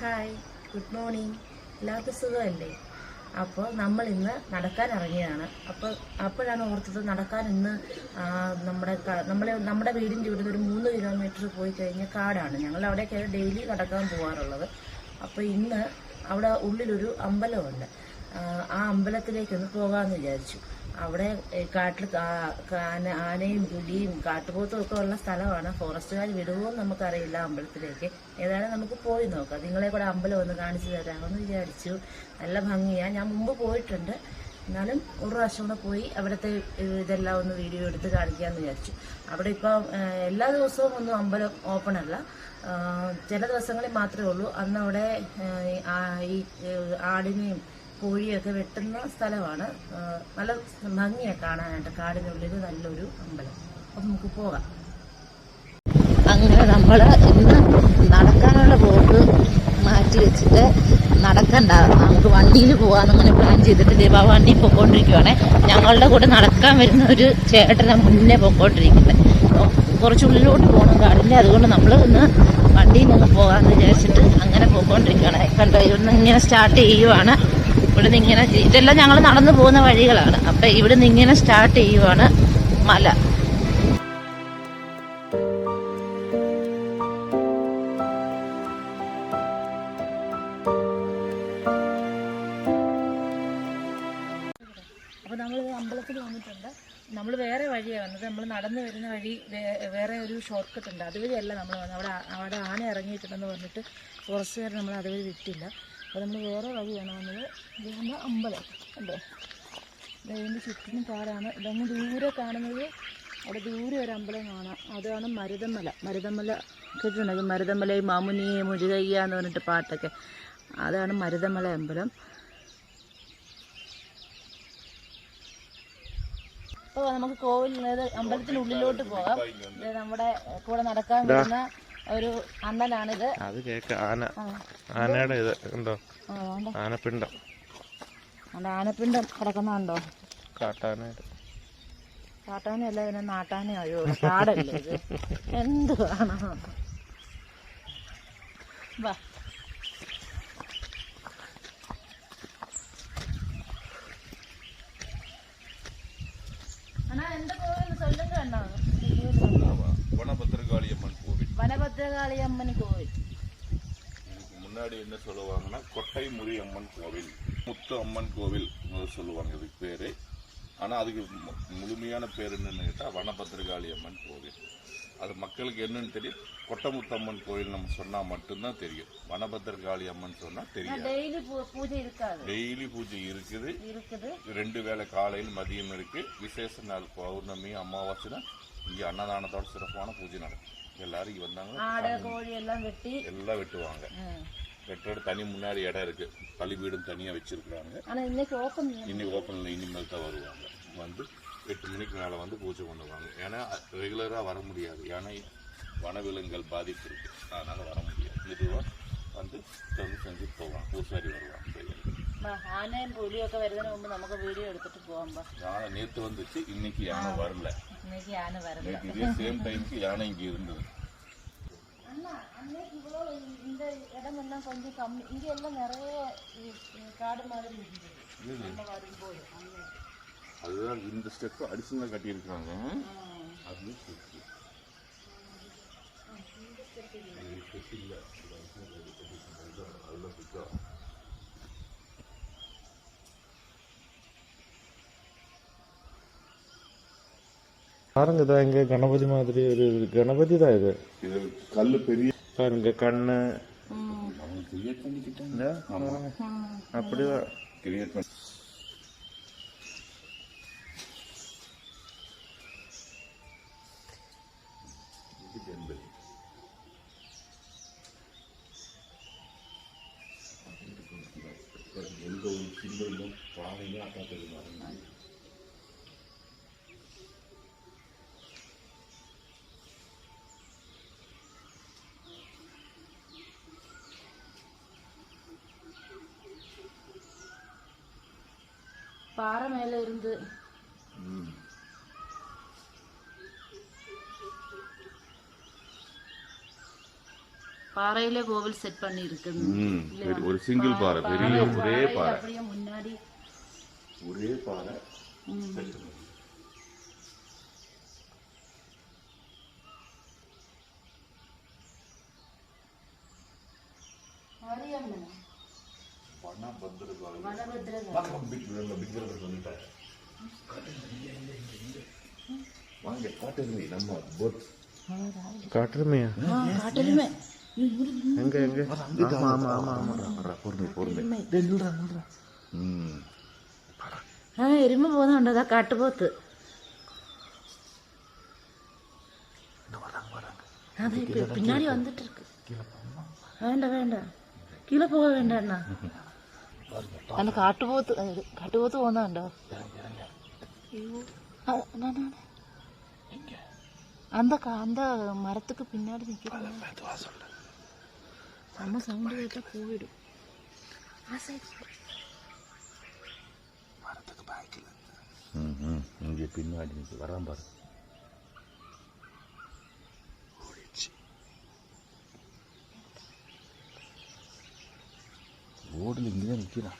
Hi good morning എല്ലാവർക്കും സുഖമല്ലേ? അപ്പോൾ നമ്മൾ ഇന്ന് നടക്കാൻ ഇറങ്ങിയതാണ്. അപ്പോൾ അപ്പോഴാണ് ഓർത്തത് നടക്കാൻ ഇന്ന് നമ്മുടെ നമ്മളെ നമ്മുടെ വീടിന്റെ ഇവിടുന്ന് ഒരു മൂന്ന് കിലോമീറ്റർ പോയി കഴിഞ്ഞ കാടാണ്. ഞങ്ങൾ അവിടേക്കാണ് ഡെയിലി നടക്കാൻ പോകാറുള്ളത് അപ്പോൾ ഇന്ന് അവിടെ ഉള്ളിലൊരു അമ്പലമുണ്ട്. ആ, അമ്പലത്തിലേക്കൊന്ന് പോകാമെന്ന് വിചാരിച്ചു. അവിടെ കാട്ടിൽ ആനയും പുലിയും കാട്ടുപോത്തും ഒക്കെ ഉള്ള സ്ഥലമാണ്. ഫോറസ്റ്റുകാർ വിടുമോ നമുക്കറിയില്ല അമ്പലത്തിലേക്ക്. ഏതായാലും നമുക്ക് പോയി നോക്കാം. നിങ്ങളെ കൂടെ അമ്പലം ഒന്ന് കാണിച്ചു തരാമെന്ന് വിചാരിച്ചു. നല്ല ഭംഗിയാണ് ഞാൻ മുമ്പ് പോയിട്ടുണ്ട്. എന്നാലും ഒരു പ്രാവശ്യം കൂടെ പോയി അവിടുത്തെ ഇതെല്ലാം ഒന്ന് വീഡിയോ എടുത്ത് കാണിക്കാമെന്ന് വിചാരിച്ചു. അവിടെ ഇപ്പം എല്ലാ ദിവസവും ഒന്നും അമ്പലം ഓപ്പൺ അല്ല. ചില ദിവസങ്ങളിൽ മാത്രമേ ഉള്ളൂ. അന്ന് അവിടെ ഈ ആടിനെയും കോഴിയൊക്കെ വെട്ടുന്ന സ്ഥലമാണ്. നല്ല ഭംഗിയാണ് കാണാനായിട്ട്. കാടിനുള്ളിൽ നല്ലൊരു അമ്പലം. അപ്പം നമുക്ക് പോകാം. അങ്ങനെ നമ്മൾ ഇന്ന് നടക്കാനുള്ള ബോട്ട് മാറ്റി വെച്ചിട്ട് നടക്കണ്ട. നമുക്ക് വണ്ടിയിൽ പോകാമെന്നങ്ങനെ പ്ലാൻ ചെയ്തിട്ട് ദീപാ വണ്ടി പൊക്കോണ്ടിരിക്കുവാണേ. ഞങ്ങളുടെ കൂടെ നടക്കാൻ വരുന്ന ഒരു ചേട്ടനെ മുന്നേ പൊക്കോണ്ടിരിക്കുന്നത് കുറച്ചുള്ളിലോട്ട് പോകണം കാടില്ല അതുകൊണ്ട് നമ്മൾ ഇന്ന് വണ്ടിയിൽ നിന്ന് പോകാമെന്ന് വിചാരിച്ചിട്ട് അങ്ങനെ പോയിക്കൊണ്ടിരിക്കുകയാണ് കണ്ടോ? ഇവിടുന്ന് ഇങ്ങനെ സ്റ്റാർട്ട് ചെയ്യുവാണ്. ഇവിടുന്ന് ഇങ്ങനെ ഇതെല്ലാം ഞങ്ങൾ നടന്നു പോകുന്ന വഴികളാണ്. അപ്പം ഇവിടുന്ന് ഇങ്ങനെ സ്റ്റാർട്ട് ചെയ്യുവാണ് മല. അപ്പോൾ നമ്മൾ അമ്പലത്തിൽ വന്നിട്ടുണ്ട്. നമ്മൾ വേറെ വഴിയാണ് വന്നത്. നമ്മൾ നടന്നു വരുന്ന വഴി വേറെ ഒരു ഷോർട്ട് കട്ട് ഉണ്ട്. അതുവഴിയല്ല നമ്മൾ വന്നത്. അവിടെ അവിടെ ആന ഇറങ്ങിയിട്ടുണ്ടെന്ന് പറഞ്ഞിട്ട് ഫോറസ്റ്റുകാർ നമ്മൾ അതുവഴി വിട്ടില്ല. അപ്പോൾ നമ്മൾ വേറെ വഴിയാണ് വന്നത്. ഇത് നമ്മുടെ അമ്പലം അല്ലേ ഇതിന്റെ ചുറ്റിനും കാടാണ്. ഇതങ്ങ് ദൂരെ കാണുന്നത് അവിടെ ദൂരെ ഒരു അമ്പലം കാണാം. അതാണ് മരുതമല. മരുതമല കേട്ടിട്ടുണ്ടെങ്കിൽ മരുതമല മാമുനിയെ മുരുകയ്യ എന്ന് പറഞ്ഞിട്ട് പാട്ടൊക്കെ. അതാണ് മരുതമല അമ്പലം. അപ്പോൾ നമുക്ക് കോവിൽ അമ്പലത്തിനുള്ളിലോട്ട് പോകാം. നമ്മുടെ കൂടെ നടക്കാൻ വരുന്ന ഒരു അണ്ണനാണിത്. അത് കേക്ക്. ആന. ആനയുടെ ഇത് വേണ്ട ആനപ്പിണ്ടം. ആനപ്പിണ്ടം കിടക്കുന്നുണ്ടോ കാട്ടാനായിട്ട് കാട്ടാനല്ല പിന്നെ നാട്ടാനയോ? അയ്യോ കാടല്ലേ ഇത്? എന്തുവാണോ. വാ. சொல்லுவாங்கன்னா கொட்டைமுறி அம்மன் கோவில் முத்து அம்மன் கோவில் சொல்லுவாங்க. இதுக்கு பேரு. ஆனா அதுக்கு முழுமையான பேர் என்னன்னு கேட்டா வனபத்திரகாளி அம்மன் கோவில். அது மக்களுக்கு என்னன்னு தெரியும். கொட்டமுத்தம்மன் கோவில் நம்ம சொன்னா மட்டும்தான் தெரியும். வனபத்திரகாளி அம்மன் சொன்னா தெரியாது. டெய்லி பூஜை இருக்காது. டெய்லி பூஜை இருக்குது. இருக்குது. ரெண்டு வேளை காலையில் மதியம் இருக்கு. விசேஷ நாள் பௌர்ணமி அமாவாசைனா இங்க அன்னதானத்தோட சிறப்பான பூஜை நடக்கும். எல்லாரும் இங்க வந்தாங்க ஆடு கோழி எல்லாம் வெட்டி எல்லாம் வெட்டுவாங்க. கட்டட தனி முன்னாடி இடம் இருக்கு. தள்ளி வீடும் தனியாக வச்சிருக்கிறாங்க. இன்னைக்கு ஓப்பனில் இனிமேல் தான் வருவாங்க. வந்து எட்டு மணிக்கு மேலே வந்து பூஜை பண்ணுவாங்க. ஏன்னா ரெகுலராக வர முடியாது. ஏன்னா வனவிலங்குகள் பாதிப்பு இருக்கு அதனால் வர முடியாது. மெதுவாக வந்து தந்து செஞ்சு போவான் பூசாரி வருவான். ആനയും പുലിയൊക്കെ വരുന്നതിന് മുമ്പ് നമുക്ക് വീഡിയോ എടുത്തിട്ട് പോകാം யானை நேற்று வந்துச்சு. இன்னைக்கு யானை வரல. ഇന്നേക്ക് டைமுக்கு யானை இங்கே இருந்தது. இந்த இடம் எல்லாம் கொஞ்சம் கம்மி. இங்கே எல்லாம் நிறைய காடு மாதிரி இருந்தது அதுதான் இந்த ஸ்டெப் அடிஷனலாக கட்டியிருக்காங்க அது பாருங்க தான் இங்கே கணபதி மாதிரி ஒரு கணபதி தான் இது கல்லு பெரிய பாருங்க கண்ணு. அப்படிதான் கிரியேட் பண்ணி. எந்த ஒரு சிந்தமும் பாதையும் அக்கா பெருமாறு பாறை மேல இருந்து. பாறையில கோவில் செட் பண்ணி இருக்குது ஒரு சிங்கிள் பாறை பெரிய ஒரே பாறை அப்படியே முன்னாடி. ஒரே பாறை. வாங்க காட்டுங்க நம்ம போட் കാട്ടുമയാ காட்டலுமே എങ്ക എങ്ക ആമാ ആമാ ആമാ பொறுமை பொறுமை ம் ആ എരുമ പോകുന്നുണ്ട് അതാ കാട്ടുപോത്ത് அது இப்ப பின்னாடி வந்துட்டு இருக்கு வேண்டாம் வேண்டாம் கீழே போக നല്ല കാട്ടുപോത്ത് കാട്ടുപോത്ത് പോകുന്നുണ്ടോ? എന്താ അന്ത മരത്തുക്ക് പിന്നാലെ നിൽക്കുന്നു അമ്മ സൗണ്ട് കേട്ടാ പോയിടും. ആ സൈഡ് പിന്നാടി നിൽക്കും വരാൻ പറഞ്ഞു റോഡിൽ ഇങ്ങനെ നിൽക്കുന്ന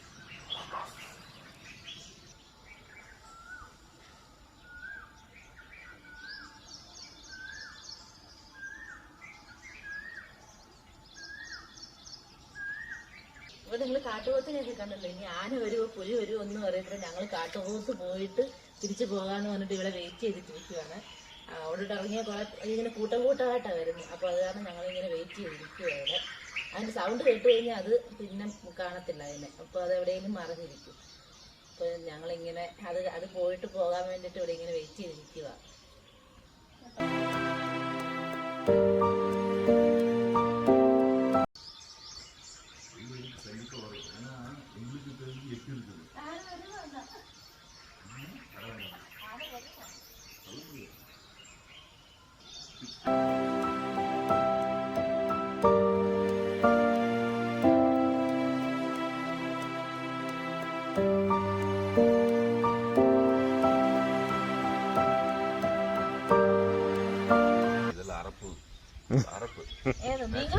ഇപ്പൊ നിങ്ങൾ കാട്ടുപോത്തിനെയൊക്കെ കണ്ടല്ലോ. ഇനി ആന വരുമോ പുലി വരുമോ ഒന്നും അറിയത്തില്ല ഞങ്ങൾ കാട്ടുപോത്ത് പോയിട്ട് തിരിച്ചു പോകാമെന്ന് പറഞ്ഞിട്ട് ഇവിടെ വെയിറ്റ് ചെയ്തിട്ടിരിക്കുവാണ് അവിടെ ഇറങ്ങിയ കുറെ ഇങ്ങനെ കൂട്ടം കൂട്ടമായിട്ടാണ് വരുന്നത്. അപ്പോൾ അത് കാരണം ഞങ്ങളിങ്ങനെ വെയിറ്റ് ചെയ്തിരിക്കുകയാണ് അതിന്റെ സൗണ്ട് കേട്ട് കഴിഞ്ഞാൽ അത് പിന്നെ കാണത്തില്ല അതിനെ. അപ്പോൾ അത് എവിടെയെങ്കിലും മറഞ്ഞിരിക്കും. അപ്പോൾ ഞങ്ങളിങ്ങനെ അത് അത് പോയിട്ട് പോകാൻ വേണ്ടിയിട്ട് ഇവിടെ ഇങ്ങനെ വെയിറ്റ് ചെയ്തിരിക്കുക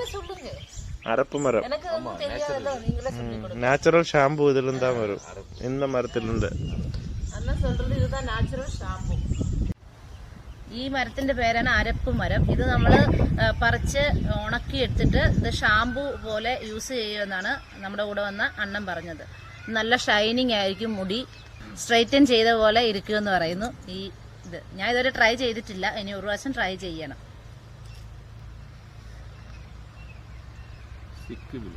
சொல்லி கொடுங்க നാച്ചുറൽ ഷാമ്പു ഇതിലും தான் വരും இந்த മരത്തിലുണ്ട് അണ്ണ சொல்றது இதுதான் നാച്ചുറൽ ഷാമ്പു ഈ മരത്തിന്റെ പേരാണ് അരപ്പ് മരം ഇത് നമ്മൾ പറിച്ച് ഉണക്കി എടുത്തിട്ട് ഇത് ഷാമ്പു പോലെ യൂസ് ചെയ്യുമെന്നാണ് നമ്മുടെ കൂടെ വന്ന അണ്ണൻ പറഞ്ഞത് നല്ല ഷൈനിങ് ആയിരിക്കും മുടി സ്ട്രൈറ്റൻ ചെയ്ത പോലെ ഇരിക്കുമെന്ന് പറയുന്നു ഈ ഇത് ഞാൻ ഇതുവരെ ട്രൈ ചെയ്തിട്ടില്ല ഇനി ഒരു പ്രാവശ്യം ട്രൈ ചെയ്യണം സിക്കിമിൽ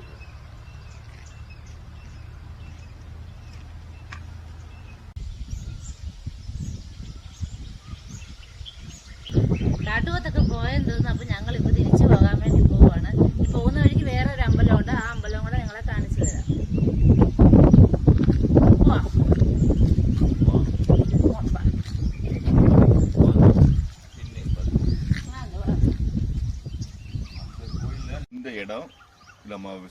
കാട്ടുപോത്തൊക്കെ പോയെന്ന് തോന്നുന്നു. അപ്പൊ ഞങ്ങൾ ഇപ്പൊ തിരിച്ചു പോകാൻ വേണ്ടി പോവാണ്. ഈ പോകുന്ന വഴിക്ക് വേറെ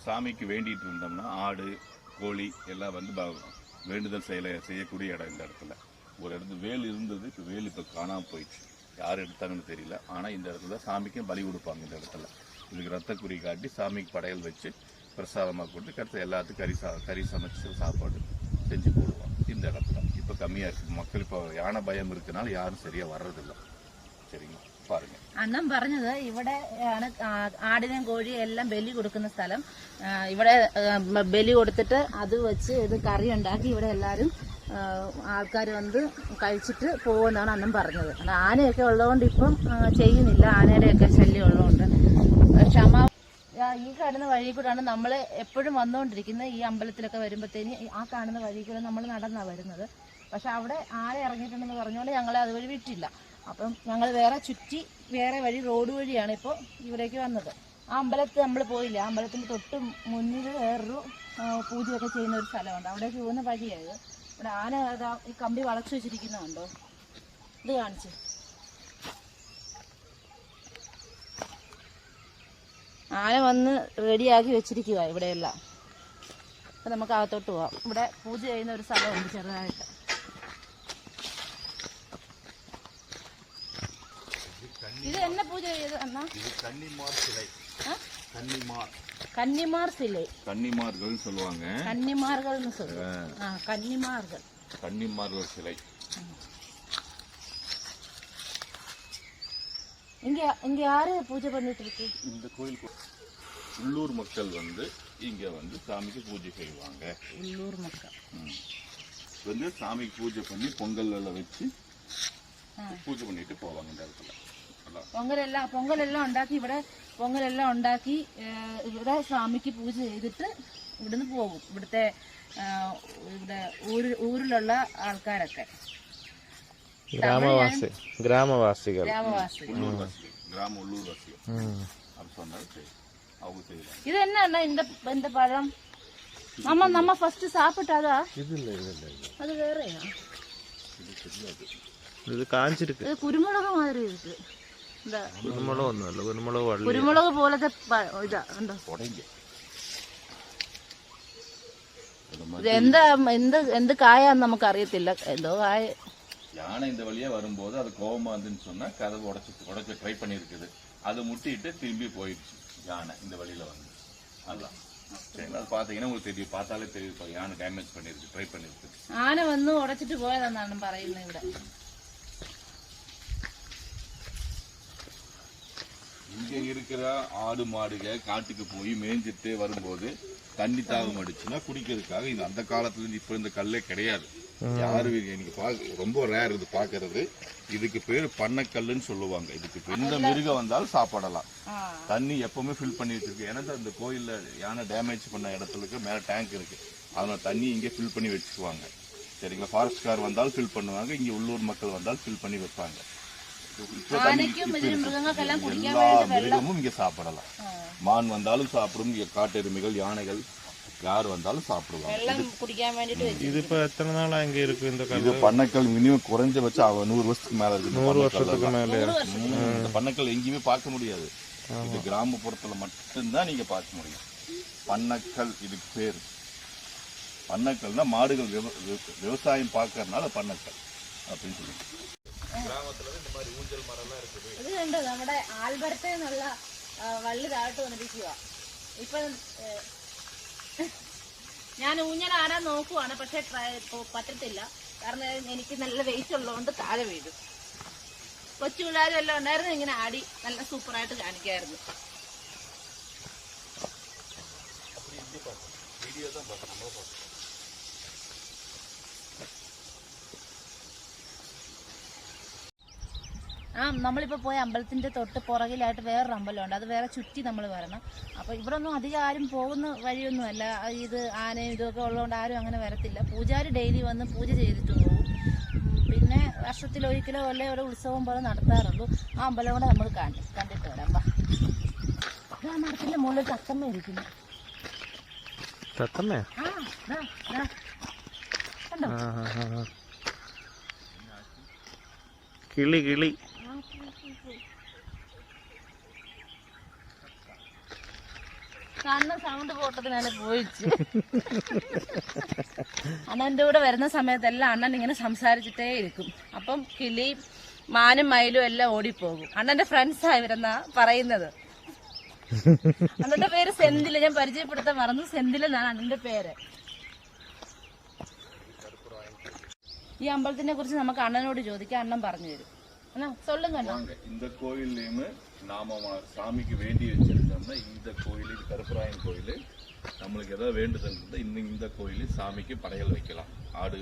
சாமிக்கு வேண்டிட்டு இருந்தோம்னா ஆடு கோழி எல்லாம் வந்து ப- வேண்டுதல் செயலை செய்யக்கூடிய இடம் இந்த இடத்துல. ஒரு இடத்துல வேல் இருந்தது இப்போ வேல் இப்போ காணாம போயிடுச்சு. யார் எடுத்தாங்கன்னு தெரியல. ஆனால் இந்த இடத்துல சாமிக்கும் பலி கொடுப்பாங்க இந்த இடத்துல. இதுக்கு ரத்த குறி காட்டி சாமிக்கு படையல் வச்சு பிரசாதமாக கொடுத்து கடைசி எல்லாத்துக்கும் கறி சா கறி சமைச்சு சாப்பாடு செஞ்சு போடுவோம் இந்த இடத்துல. இப்போ கம்மியாக இருக்குது மக்கள் இப்போ யானை பயம் இருக்கனால யாரும் சரியாக வர்றதில்லை. അണ്ണൻ പറഞ്ഞത് ഇവിടെ ആണ് ആടിനും കോഴിയും എല്ലാം ബലി കൊടുക്കുന്ന സ്ഥലം. ഇവിടെ ബലി കൊടുത്തിട്ട് അത് വെച്ച് ഇത് കറി ഉണ്ടാക്കി ഇവിടെ എല്ലാവരും ആൾക്കാർ വന്ന് കഴിച്ചിട്ട് പോകുമെന്നാണ് അണ്ണൻ പറഞ്ഞത്. ആനയൊക്കെ ഉള്ളതുകൊണ്ട് ഇപ്പം ചെയ്യുന്നില്ല. ആനയുടെയൊക്കെ ശല്യം ഉള്ളതുകൊണ്ട്. ക്ഷമ ഈ കാണുന്ന വഴി കൂടാണ് നമ്മൾ എപ്പോഴും വന്നുകൊണ്ടിരിക്കുന്നത്. ഈ അമ്പലത്തിലൊക്കെ വരുമ്പോഴത്തേന് ആ കാണുന്ന വഴി കൂടെ നമ്മൾ നടന്നാണ് വരുന്നത്. പക്ഷെ അവിടെ ആന ഇറങ്ങിയിട്ടുണ്ടെന്ന് പറഞ്ഞുകൊണ്ട് ഞങ്ങളെ അതുവഴി വിട്ടില്ല. അപ്പം ഞങ്ങൾ വേറെ ചുറ്റി വേറെ വഴി റോഡ് വഴിയാണ് ഇപ്പോൾ ഇവിടേക്ക് വന്നത്. ആ അമ്പലത്തിൽ നമ്മൾ പോയില്ല. അമ്പലത്തിന്റെ തൊട്ട് മുന്നിൽ വേറൊരു പൂജയൊക്കെ ചെയ്യുന്ന ഒരു സ്ഥലമുണ്ട്. അവിടെ പോകുന്ന വഴിയായത് ഇവിടെ ആന അതാ ഈ കമ്പി വളച്ചു വെച്ചിരിക്കുന്നുണ്ടോ ഇത് കാണിച്ച്. ആന വന്ന് റെഡിയാക്കി വെച്ചിരിക്കുക ഇവിടെയെല്ലാം. അപ്പം നമുക്ക് അകത്തോട്ട് പോവാം. ഇവിടെ പൂജ ചെയ്യുന്ന ഒരു സ്ഥലമുണ്ട് ചെറുതായിട്ട്. இது என்ன பூஜை இது அண்ணா? இது கன்னிமார் சிலை. கன்னிமார். கன்னிமார் சிலை. கன்னிமார்கள் சொல்லுவாங்க. கன்னிமார்கள்னு சொல்லுவாங்க. கன்னிமார்கள். கன்னிமார்கள் சிலை. இங்க இங்க யாரு பூஜை பண்ணிட்டு இருக்கு? இந்த கோயில் உள்ளூர் மக்கள் வந்து இங்க வந்து சாமிக்கு பூஜை செய்வாங்க. உள்ளூர் மக்கள். வந்து சாமிக்கு பூஜை பண்ணி பொங்கல் வச்சு பூஜை பண்ணிட்டு போவாங்க இந்த இடத்துல. പൊങ്കലെല്ലാം പൊങ്കലെല്ലാം ഉണ്ടാക്കി ഇവിടെ പൊങ്കലെല്ലാം ഉണ്ടാക്കി ഇവിടെ സ്വാമിക്ക് പൂജ ചെയ്തിട്ട് ഇവിടുന്ന് പോകും. ഇവിടുത്തെ ഇവിടെ ഊര് ഊരിലുള്ള ആൾക്കാരൊക്കെ. ഗ്രാമവാസി ഗ്രാമവാസികൾ. ഇത് എന്നാണ് എന്റെ എന്റെ പഴം? നമ്മ നമ്മ ഫസ്റ്റ് സാപ്പിട്ടതാ അത്? വേറെയാ? ഇത് കുരുമുളക് മാതിരി ഇരിക്കും மாதிரி இருக்கு இந்த കുരുമുളക് ഒന്നുമല്ല കുരുമുളക് വള്ളി കുരുമുളക് പോലത്തെ പ- ഇതാ ഉണ്ടോ உடைங்க ഇത് എന്താ എന്ത് എന്ത് കായാന്ന് നമുക്ക് അറിയത്തില്ല എന്തോ കായ யானை இந்த வழியா வரும்போது அது கோபமா இருந்துன்னு சொன்னா கதவு உடைச்சு உடைச்சு ட்ரை பண்ணியிருக்குது அதை முட்டிட்டு திரும்பி போயிடுச்சு யானை இந்த வழியில வந்து அதான் சரிங்களா அது பார்த்தீங்கன்னா உங்களுக்கு தெரியும் பார்த்தாலே தெரியும் இப்ப யானை டேமேஜ் பண்ணிருக்கு ட்ரை பண்ணிருக்கு ആന വന്ന് ഉടച്ചിട്ട് പോയതെന്നാണ് പറയുന്നത് ഇവിടെ இங்க இருக்கிற ஆடு மாடுக காட்டுக்கு போய் மேய்ஞ்சிட்டு வரும்போது தண்ணி தாகம் அடிச்சுன்னா குடிக்கிறதுக்காக இது அந்த காலத்துல இருந்து இப்ப இந்த கல்லே கிடையாது. யாரு இது? எனக்கு பாக்க ரொம்ப ரேர் இது பாக்குறது. இதுக்கு பேர் பண்ணக்கல்லுன்னு சொல்லுவாங்க. இதுக்கு. எந்த மிருகம் வந்தாலும் சாப்பிடலாம். தண்ணி எப்பவுமே ஃபில் பண்ணி வச்சிருக்கு. ஏன்னா அந்த கோயில்ல யானை டேமேஜ் பண்ண இடத்துக்கு மேல டேங்க் இருக்கு. அதனால தண்ணி இங்கே ஃபில் பண்ணி வச்சுக்குவாங்க. சரிங்களா? ஃபாரஸ்ட் கார் வந்தாலும் ஃபில் பண்ணுவாங்க. இங்க உள்ளூர் மக்கள் வந்தாலும் ஃபில் பண்ணி வைப்பாங்க. எல்லா மிருகமும் இங்க சாப்பிடலாம். மான் வந்தாலும் சாப்பிடும் இங்க காட்டெருமைகள் யானைகள் யார் வந்தாலும் சாப்பிடுவாங்க. இது இப்ப எத்தனை நாளா இங்க இருக்கு இந்த இது பண்ணக்கல் மினிமம் குறைஞ்சபட்சம் நூறு வருஷத்துக்கு மேல இருக்கு நூறு வருஷத்துக்கு மேல. இந்த பண்ணக்கல் எங்கேயுமே பார்க்க முடியாது. இது கிராமப்புறத்துல மட்டும்தான் நீங்க பார்க்க முடியும். பண்ணக்கல் இதுக்கு பேர். பண்ணக்கல்னா மாடுகள் விவசாயம் பார்க்கறதுனால பண்ணக்கல் அப்படின்னு சொல்லுங்க சொல்லி ഇത് കണ്ടോ നമ്മുടെ ആൽബർട്ട് എന്നുള്ള ആ, വള്ളി താഴോട്ട് വന്നിരിക്കുക ഇപ്പൊ ഏ, ഞാൻ ഊഞ്ഞൽ ആരാൻ നോക്കുവാണ് പക്ഷെ ട്രൈ- ഇപ്പൊ പറ്റത്തില്ല കാരണം എനിക്ക് നല്ല വെയിറ്റ് ഉള്ളതുകൊണ്ട് താഴെ വീഴും കൊച്ചു പിള്ളേരും എല്ലാം ഉണ്ടായിരുന്നു ഇങ്ങനെ ആടി നല്ല സൂപ്പറായിട്ട് കാണിക്കായിരുന്നു ആ നമ്മളിപ്പോൾ പോയ അമ്പലത്തിന്റെ തൊട്ട് പുറകിലായിട്ട് വേറൊരു അമ്പലമുണ്ട്. അത് വേറെ ചുറ്റി നമ്മൾ വരണം. അപ്പോൾ ഇവിടെ ഒന്നും അധികം ആരും പോകുന്ന വഴിയൊന്നുമല്ല. ഇത് ആനയും ഇതൊക്കെ ഉള്ളതുകൊണ്ട് ആരും അങ്ങനെ വരത്തില്ല. പൂജാരി ഡെയിലി വന്ന് പൂജ ചെയ്തിട്ട് പോകും. പിന്നെ വർഷത്തിലൊരിക്കലോ അല്ലെ ഒരു ഉത്സവം പോലെ നടത്താറുള്ളൂ. ആ അമ്പലം കൂടെ നമ്മൾ കാണി കണ്ടിട്ട് വരാം. വാ. ആ മരത്തിന്റെ മുകളിൽ തത്തമ്മ ഇരിക്കുന്നു. തത്തമ്മ. കണ്ടോ. കിളി കിളി. കണ്ണ് സൗണ്ട് കൂടെ വരുന്ന സമയത്തെല്ലാം അണ്ണൻ ഇങ്ങനെ സംസാരിച്ചിട്ടേ ഇരിക്കും. അപ്പം കിളിയും മാനും മയിലും എല്ലാം ഓടിപ്പോകും. അണ്ണന്റെ ഫ്രണ്ട്സ് ഇവരെന്നാ പറയുന്നത്? അണ്ണന്റെ പേര് സെന്തിൽ. ഞാൻ പരിചയപ്പെടുത്താൻ മറന്നു. സെന്തിൽ എന്നാണ് അണ്ണന്റെ പേര്. ഈ അമ്പലത്തിനെ കുറിച്ച് നമുക്ക് അണ്ണനോട് ചോദിക്കാം. അണ്ണൻ പറഞ്ഞു തരും. சொல்லுங்க வாங்க இந்த கோயில்லையுமே நாம சாமிக்கு வேண்டி வச்சிருந்தோம்னா இந்த கோயில் இது கருப்பராயன் கோயில் நம்மளுக்கு ஏதாவது வேண்டுதல் இருந்தால் இன்னும் இந்த கோயில் சாமிக்கு படையல் வைக்கலாம். ஆடு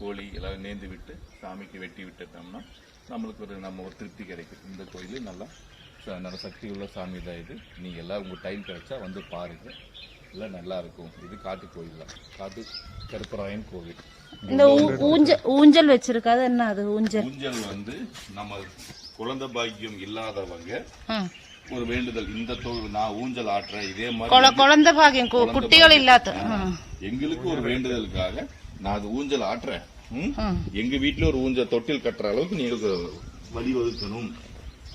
கோழி எல்லாம் நேர்ந்து விட்டு சாமிக்கு வெட்டி விட்டுட்டோம்னா நம்மளுக்கு ஒரு நம்ம ஒரு திருப்தி கிடைக்கும். இந்த கோயில் நல்லா ச- நல்ல சக்தி உள்ள சாமி தான் இது. நீங்கள் எல்லாம் உங்கள் டைம் கிடைச்சா வந்து பாருங்கள் எல்லாம் நல்லா இருக்கும். இது காட்டு கோயில் தான் காட்டு கருப்பராயன் கோவில். இந்த ஊஞ்சல் ஊஞ்சல் வச்சிருக்காது என்ன அது ஊஞ்சல்? ஊஞ்சல் வந்து நம்ம குழந்தை பாக்கியம் இல்லாதவங்க ஒரு வேண்டுதல். இந்த தொழில் நான் ஊஞ்சல் ஆட்டுறேன் இதே மாதிரி குழந்தை பாக்கியம் குட்டிகள் இல்லாத எங்களுக்கு ஒரு வேண்டுதலுக்காக நான் அது ஊஞ்சல் ஆட்டுறேன். எங்க வீட்டுல ஒரு ஊஞ்சல் தொட்டில் கட்டுற அளவுக்கு நீங்களுக்கு வழிவகுக்கணும்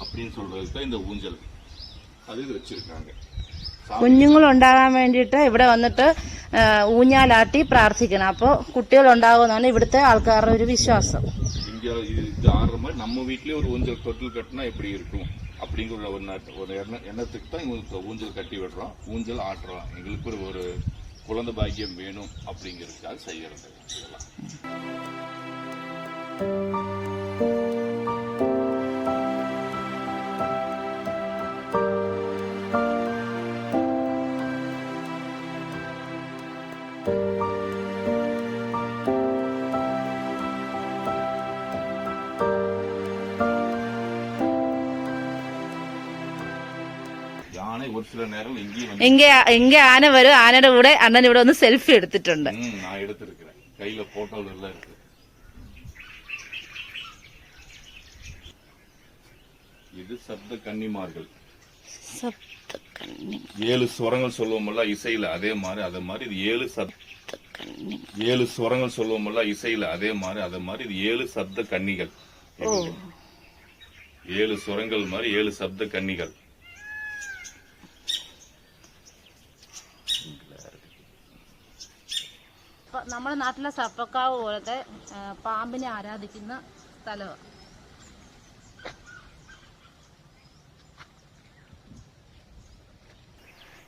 அப்படின்னு சொல்றதுக்கு தான் இந்த ஊஞ்சல். அது வச்சிருக்காங்க. കുഞ്ഞുങ്ങൾ ഉണ്ടാകാൻ വേണ്ടിയിട്ട് ഇവിടെ വന്നിട്ട് ആ, ഊഞ്ഞാലാട്ടി പ്രാർത്ഥിക്കണം അപ്പോൾ കുട്ടികൾ ഉണ്ടാകുമെന്നാണ് ഇവിടുത്തെ ആൾക്കാരുടെ ഒരു വിശ്വാസം இங்க இது இது ஆடுற மாதிரி நம்ம வீட்லயே ஒரு ஊஞ்சல் தொட்டில் கட்டினா எப்படி இருக்கும் அப்படிங்கிற ஒரு நட்- ஒரு எண்ண- எண்ணத்துக்கு தான் இவங்களுக்கு ஊஞ்சல் கட்டி விடுறோம் ஊஞ்சல் ஆட்டுறோம் எங்களுக்கு ஒரு ஒரு குழந்தை பாக்கியம் வேணும் அப்படிங்கிறதுக்காக செய்யறது இதெல்லாம் சில நேரம் இங்கேயும் வந்து എങ്കെ എങ്കെ ആന വരും ആനയുടെ കൂടെ അണ്ണൻ ഇവിടെ ഒന്ന് സെൽഫി എടുത്തിട്ടുണ്ട് ம், நான் எடுத்திருக்கிறேன் கையில போட்டோல எல்லாம் இருக்கு இது சப்த கன்னிமார்கள் സപ്തകന്നി ஏழு ஸ்வரங்கள் சொல்லுவோம்ல இசையில அதே மாதிரி அதே மாதிரி இது ஏழு சப் സപ്തകന്നി ஏழு ஸ்வரங்கள் சொல்லுவோம்ல இசையில அதே மாதிரி அதே மாதிரி இது ஏழு சப்த கன்னிகள் இவங்க. ஏழு சுரங்கள் மாதிரி ஏழு சப்த கன்னிகள் നമ്മുടെ നാട്ടിലെ സർപ്പക്കാവ് പോലത്തെ ആ, പാമ്പിനെ ആരാധിക്കുന്ന സ്ഥലമാണ്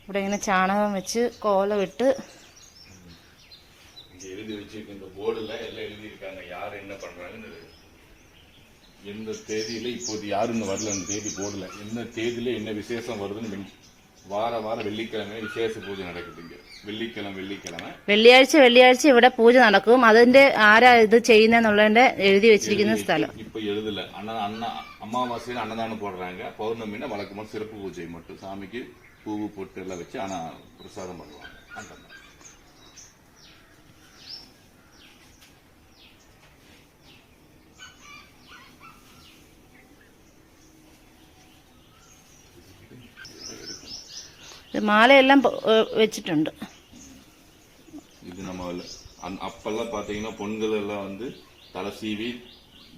ഇവിടെ ഇങ്ങനെ ചാണകം വെച്ച് കോലമിട്ട് இங்க எழுதி வச்சிருக்க இந்த போர்டுல எல்லாம் எழுதியிருக்காங்க யார் என்ன பண்றாங்கன்னு எந்த தேதியில இப்போது யாரும் இந்த வரல அந்த தேதி போடல என்ன தேதியில என்ன விசேஷம் வருதுன்னு வெள்ளி- வார வாரம் வெள்ளிக்கிழமை விசேஷ பூஜை நடக்குதுங்க வெள்ளிக்கிழமை வெள்ளிக்கிழமை വെള്ളിയാഴ്ച വെള്ളിയാഴ്ച ഇവിടെ പൂജ നടക്കും അതിന്റെ ആരാ ഇത് ചെയ്യുന്നതിനുള്ളതിന്റെ എഴുതി വെച്ചിരിക്കുന്ന സ്ഥലം இப்ப எழுதல அண்ணா அண்ணா அமாவாசையில அன்னதானம் போடுறாங்க பௌர்ணமினா வழக்கமா சிறப்பு பூஜை மட்டும் சாமிக்கு பூவு பொட்டு எல்லாம் வச்சு ஆனா பிரசாதம் பண்ணுவாங்க அந்த ഇത് മാലയെല്ലാം പൊ- ഏ, വെച്ചിട്ടുണ്ട് இது நம்ம அந்- அப்பெல்லாம் பாத்தீங்கன்னா பொண்கள் எல்லாம் வந்து தலை சீவி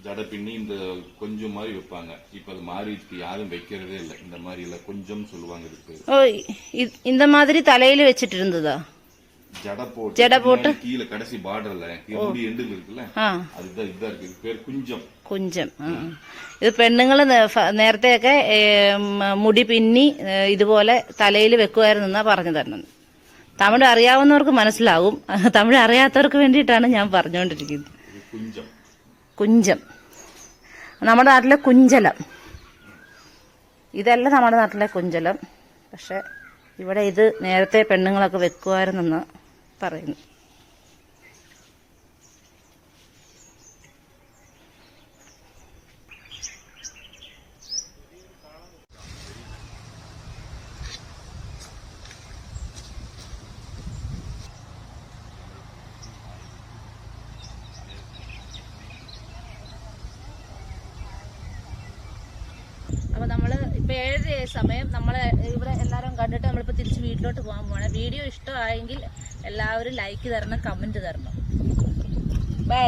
ஜடை பின்னி இந்த கொஞ்சம் மாதிரி வைப்பாங்க இப்ப அது மாறிடுச்சு யாரும் வைக்கிறதே இல்லை இந்த மாதிரி இல்ல கொஞ்சம் சொல்லுவாங்க இதுக்கு ஓ இ- இந்த மாதிரி தலையில வச்சிட்டு இருந்ததா ஜடை போட்டு ஜடை போட்டு? பின்னாடி கீழே கடைசி பார்டர்ல முடி எண்டுல இருக்குல்ல ആ அதுதான் இதுதான் இருக்கு இது பேர் குஞ்சம் കുഞ്ചം ആ. ഇത് പെണ്ണുങ്ങൾ നേരത്തെയൊക്കെ ഏ, മ- മുടി പിന്നി ഏ, ഇതുപോലെ തലയിൽ വെക്കുമായിരുന്നെന്നാ പറഞ്ഞു തരുന്നത് തമിഴ് അറിയാവുന്നവർക്ക് മനസ്സിലാവും തമിഴ് അറിയാത്തവർക്ക് വേണ്ടിയിട്ടാണ് ഞാൻ പറഞ്ഞുകൊണ്ടിരിക്കുന്നത് இது குஞ்சம் കുഞ്ചം നമ്മുടെ നാട്ടിലെ കുഞ്ചലം ഇതല്ല നമ്മുടെ നാട്ടിലെ കുഞ്ചലം പക്ഷെ ഇവിടെ ഇത് നേരത്തെ പെണ്ണുങ്ങളൊക്കെ വെക്കുമായിരുന്നെന്ന് പറയുന്നു. അപ്പോൾ നമ്മൾ സമയം നമ്മൾ ഇവിടെ എല്ലാവരും കണ്ടിട്ട് നമ്മളിപ്പോൾ തിരിച്ച് വീട്ടിലോട്ട് പോകാൻ പോകണം വീഡിയോ ഇഷ്ടമായെങ്കിൽ എല്ലാവരും ലൈക്ക് തരണം കമന്റ് തരണം. ബൈ